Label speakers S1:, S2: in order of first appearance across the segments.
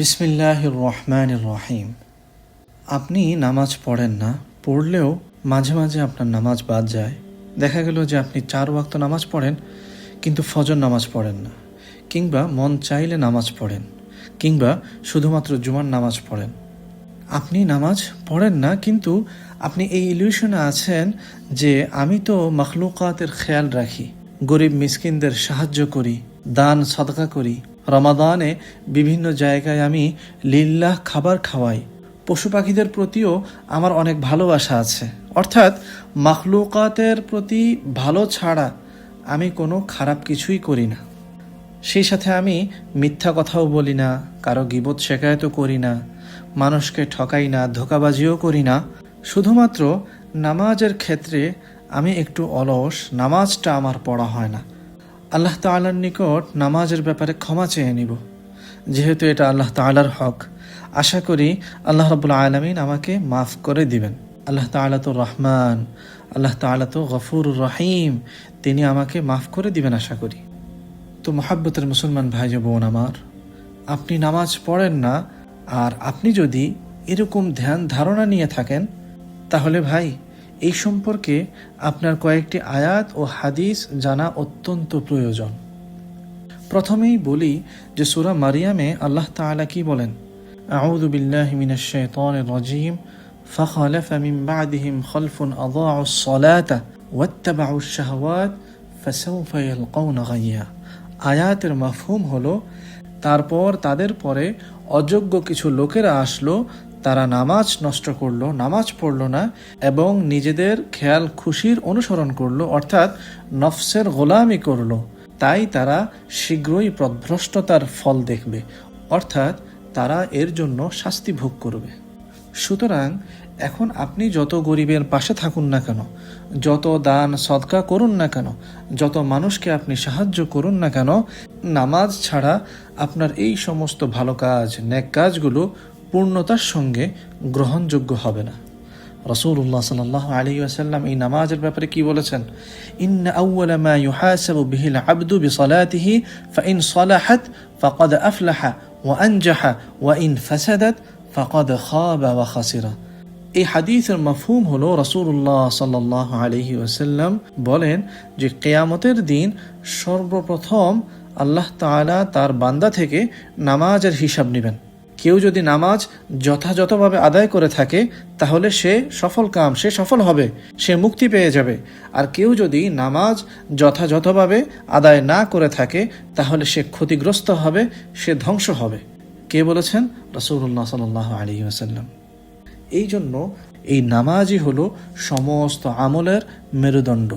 S1: বিসমিল্লাহ রহমান রহিম আপনি নামাজ পড়েন না, পড়লেও মাঝে মাঝে আপনার নামাজ বাদ যায়। দেখা গেল যে আপনি চার ওয়াক্ত নামাজ পড়েন, কিন্তু ফজর নামাজ পড়েন না, কিংবা মন চাইলে নামাজ পড়েন, কিংবা শুধুমাত্র জুমার নামাজ পড়েন। আপনি নামাজ পড়েন না, কিন্তু আপনি এই ইলিউশনে আছেন যে আমি তো মখলুকাতের খেয়াল রাখি, গরিব মিসকিনদের সাহায্য করি, দান, সদকা করি রমাদানে বিভিন্ন জায়গায় আমি লিল্লাহ খাবার খাওয়াই। পশু পাখিদের প্রতিও আমার অনেক ভালোবাসা আছে। অর্থাৎ মাখলুকাতের প্রতি ভালো ছাড়া আমি কোনো খারাপ কিছুই করি না। সেই সাথে আমি মিথ্যা কথাও বলি না, কারও গিবত শেখায়তও করি না, মানুষকে ঠকাই না, ধোকাবাজিও করি না। শুধুমাত্র নামাজের ক্ষেত্রে আমি একটু অলস, নামাজটা আমার পড়া হয় না। আল্লাহ তাআলার নিকট নামাজের ব্যাপারে ক্ষমা চেয়ে নিব। যেহেতু এটা আল্লাহ তাআলার হক, আশা করি আল্লাহ রবুল্লা আলমিন আমাকে মাফ করে দিবেন। আল্লাহ তাআলা তো রহমান, আল্লাহ তাআলা তো গফুর রহিম, তিনি আমাকে মাফ করে দিবেন আশা করি। তো মহাব্বতের মুসলমান ভাই যে বোন আমার, আপনি নামাজ পড়েন না, আর আপনি যদি এরকম ধ্যান ধারণা নিয়ে থাকেন, তাহলে ভাই এই সম্পর্কে আপনার কয়েকটি আয়াত ও হাদিস জানা অত্যন্ত প্রয়োজন প্রথমেই বলি যে সুরা মারিয়ামে আল্লাহ তাআলা কি বলেন আউযু বিল্লাহি মিনাশ শাইতানির রাজিম فخلف من بعدهم خلف أضاعوا الصلاة واتبعوا الشهوات فسوف يلقون غيا আয়াতের মাফহুম হলো তারপর তাদের পরে অযোগ্য কিছু লোকেরা আসলো তারা নামাজ নষ্ট করল, নামাজ পড়ল না এবং নিজেদের খেয়াল খুশির অনুসরণ করল, অর্থাৎ নফসের গোলামি করল। তাই তারা শীঘ্রই প্রভ্রষ্টতার ফল দেখবে, অর্থাৎ তারা এর জন্য শাস্তি ভোগ করবে। সুতরাং এখন আপনি যত গরিবের পাশে থাকুন না কেন, যত দান সদকা করুন না কেন, যত মানুষকে আপনি সাহায্য করুন না কেন, নামাজ ছাড়া আপনার এই সমস্ত ভালো কাজ, ন্যাক কাজগুলো পূর্ণতার সঙ্গে গ্রহণযোগ্য হবে না। রসুল্লাহ সাল আলী আসাল্লাম এই নামাজের ব্যাপারে কি বলেছেন? ইন আউ্লা মা ইউহাসাবু বিহিল আবদু বিসলাতিহি, ফাইন সলাহাত ফাকাদ আফলাহা ওয়া আনজাহা, ওয়া ইন ফাসাদাত ফাকাদ খাবা ওয়া খাসিরা। এই হাদিসের মফহুম হলো রসুল্লাহ সাল্লাহ আলহি ওসাল্লাম বলেন যে কেয়ামতের দিন সর্বপ্রথম আল্লাহ তাআলা তার বান্দা থেকে নামাজের হিসাব নেবেন। কেউ যদি নামাজ যথাযথভাবে আদায় করে থাকে, তাহলে সে সফল কাম, সে সফল হবে, সে মুক্তি পেয়ে যাবে। আর কেউ যদি নামাজ যথাযথভাবে আদায় না করে থাকে, তাহলে সে ক্ষতিগ্রস্ত হবে, সে ধ্বংস হবে। কে বলেছেন? রসুল্লাহ সাল আলী আসাল্লাম এই জন্য এই নামাজই হলো সমস্ত আমলের মেরুদণ্ড।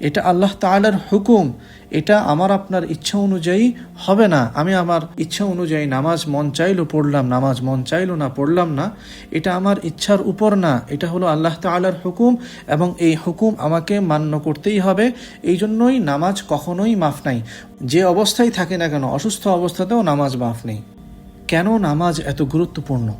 S1: এটা আল্লাহ তালার হুকুম। এটা আমার আপনার ইচ্ছা অনুযায়ী হবে না। আমি আমার ইচ্ছা অনুযায়ী নামাজ মন চাইলো পড়লাম, নামাজ মন চাইলো না পড়লাম না। এটা আমার ইচ্ছার উপর না। এটা হলো আল্লাহ তালার হুকুম এবং এই হুকুম আমাকে মান্য করতেই হবে। এই জন্যই নামাজ কখনোই মাফ নাই। যে অবস্থায় থাকে না কেন, অসুস্থ অবস্থাতেও নামাজ মাফ নেই। কেন নামাজ এত গুরুত্বপূর্ণ?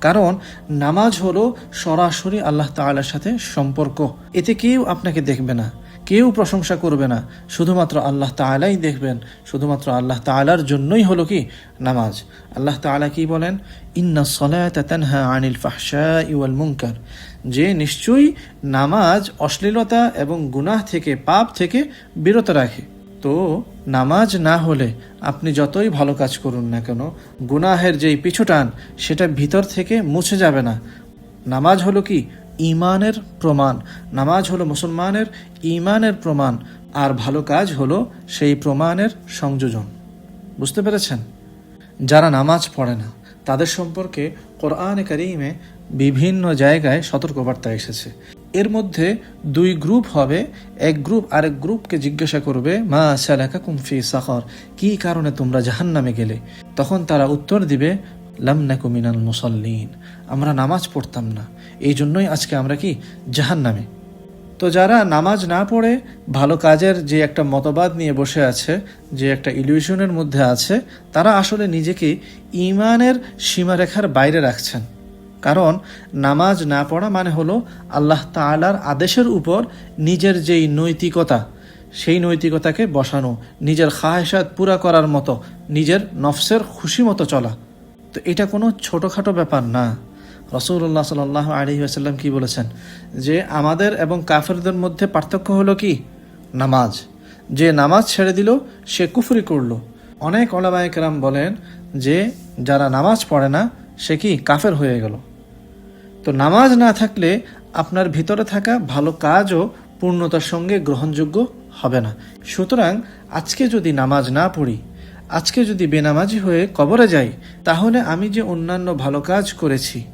S1: কারণ নামাজ হলো সরাসরি আল্লাহ তালার সাথে সম্পর্ক। এতে কেউ আপনাকে দেখবে না। কেউ প্রশংসা করবে না। শুধুমাত্র আল্লাহ তালাই দেখবেন। শুধুমাত্র আল্লাহ তালার জন্যই হলো কি? নামাজ। আল্লাহ তালা কি বলেন? ইন্না সলাহা আনিল ফাহসা ইউল মুঙ্কার যে নিশ্চয়ই নামাজ অশ্লীলতা এবং গুনাহ থেকে, পাপ থেকে বিরত রাখে। তো নামাজ না হলে আপনি যতই ভালো কাজ করুন না কেন, গুনাহের যেই পিছুটান, সেটা ভিতর থেকে মুছে যাবে না। নামাজ হলো কি? ইমানের প্রমাণ। নামাজ হলো মুসলমানের ইমানের প্রমাণ, আর ভালো কাজ হলো সেই প্রমাণের সংযোজন। বুঝতে পেরেছেন? যারা নামাজ পড়ে না, তাদের সম্পর্কে কোরআনে কারিমে বিভিন্ন জায়গায় সতর্কবার্তা এসেছে। এর মধ্যে দুই গ্রুপ হবে। এক গ্রুপ আরেক গ্রুপকে জিজ্ঞাসা করবে, মা সালাকা কুমফি সাখর? কি কারণে তোমরা জাহান নামে গেলে? তখন তারা উত্তর দিবে লামনাকু মিনাল মুসল্লিন। আমরা নামাজ পড়তাম না। এই জন্যই আজকে আমরা কি জাহান নামে তো যারা নামাজ না পড়ে, ভালো কাজের যে একটা মতবাদ নিয়ে বসে আছে, যে একটা ইলিউশনের মধ্যে আছে, তারা আসলে নিজেকে ইমানের সীমারেখার বাইরে রাখছেন। কারণ নামাজ না পড়া মানে হলো আল্লাহ তালার আদেশের উপর নিজের যেই নৈতিকতা, সেই নৈতিকতাকে বসানো, নিজের খাহেসাত পুরা করার মতো, নিজের নফসের খুশি মতো চলা। তো এটা কোনো ছোটোখাটো ব্যাপার না। রসুল্লাহ সাল আলী আসাল্লাম কি বলেছেন? যে আমাদের এবং কাফেরদের মধ্যে পার্থক্য হলো কি? নামাজ। যে নামাজ ছেড়ে দিল, সে কুফরি করল। অনেক ওলামায় কেরাম বলেন যে যারা নামাজ পড়ে না, সে কি কাফের হয়ে গেল। তো নামাজ না থাকলে আপনার ভিতরে থাকা ভালো কাজও পূর্ণতার সঙ্গে গ্রহণযোগ্য হবে না। সুতরাং আজকে যদি নামাজ না পড়ি আজকে যদি বেনামাজি হয়ে কবরে যাই, তাহলে আমি যে অন্যান্য ভালো কাজ করেছি,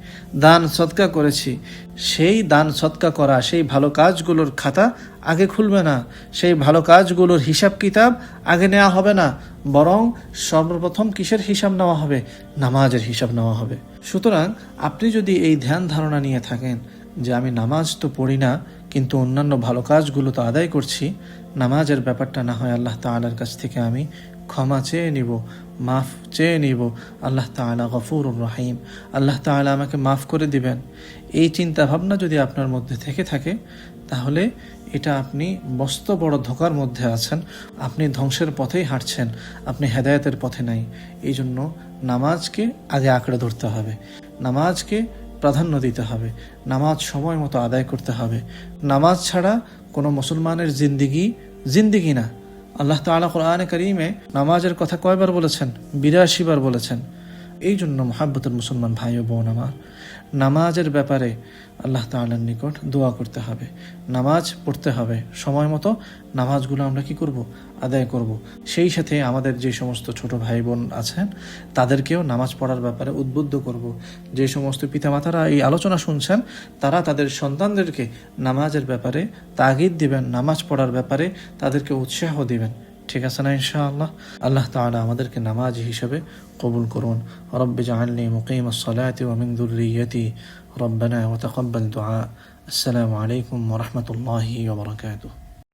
S1: দান সৎকা করেছি, সেই দান সৎকা করা, সেই ভালো কাজগুলোর খাতা আগে খুলবে না, সেই ভালো কাজগুলোর হিসাব কিতাব আগে নেওয়া হবে না, বরং সর্বপ্রথম কিসের হিসাব নেওয়া হবে? নামাজের হিসাব নেওয়া হবে। সুতরাং আপনি যদি এই ধ্যান ধারণা নিয়ে থাকেন যে আমি নামাজ তো পড়ি না, কিন্তু অন্যান্য ভালো কাজগুলো তো আদায় করছি, নামাজের ব্যাপারটা না হয় আল্লাহ তাআলার কাছ থেকে আমি ক্ষমা চেয়ে নিব, মাফ চেয়ে নিব। আল্লাহ তাআলা গফুর রহিম। আল্লাহ তাআলা আমাকে মাফ করে দিবেন। এই চিন্তা ভাবনা যদি আপনার মধ্যে থেকে থাকে, তাহলে এটা আপনি মস্ত বড় ধোকার মধ্যে আছেন। আপনি ধ্বংসের পথেই হাঁটছেন। আপনি হেদায়তের পথে নাই। এই জন্য নামাজকে আগে আঁকড়ে ধরতে হবে। নামাজকে প্রাধান্য দিতে হবে। নামাজ সময় মতো আদায় করতে হবে। নামাজ ছাড়া কোনো মুসলমানের জিন্দিগি জিন্দিগি না। আল্লাহ তালা কোরআনে করিমে নামাজের কথা কয়বার বলেছেন? বিরাশি বার বলেছেন। এই জন্য মহাব্বতের মুসলমান ভাই ও বোন আমার, নামাজের ব্যাপারে আল্লাহ তাআলার নিকট দোয়া করতে হবে। নামাজ পড়তে হবে। সময় মতো নামাজগুলো আমরা কি করব? আদায় করব। সেই সাথে আমাদের যে সমস্ত ছোট ভাই বোন আছেন, তাদেরকেও নামাজ পড়ার ব্যাপারে উদ্বুদ্ধ করব। যে সমস্ত পিতামাতারা এই আলোচনা শুনছেন, তারা তাদের সন্তানদেরকে নামাজের ব্যাপারে তাগিদ দিবেন, নামাজ পড়ার ব্যাপারে তাদেরকে উৎসাহ দিবেন। ঠিক আছে না ইনশাআল্লাহ আল্লাহ তাআলা আমাদেরকে নামাজ হিসেবে কবুল করুন রব্ব জাহাল্লি মুকিম সালাতি মিন দুরিয়তি রব্বানা ওয়া তাকাব্বাল দুআ আসসালামু আলাইকুম ওয়া রাহমাতুল্লাহি ওয়া বারাকাতুহু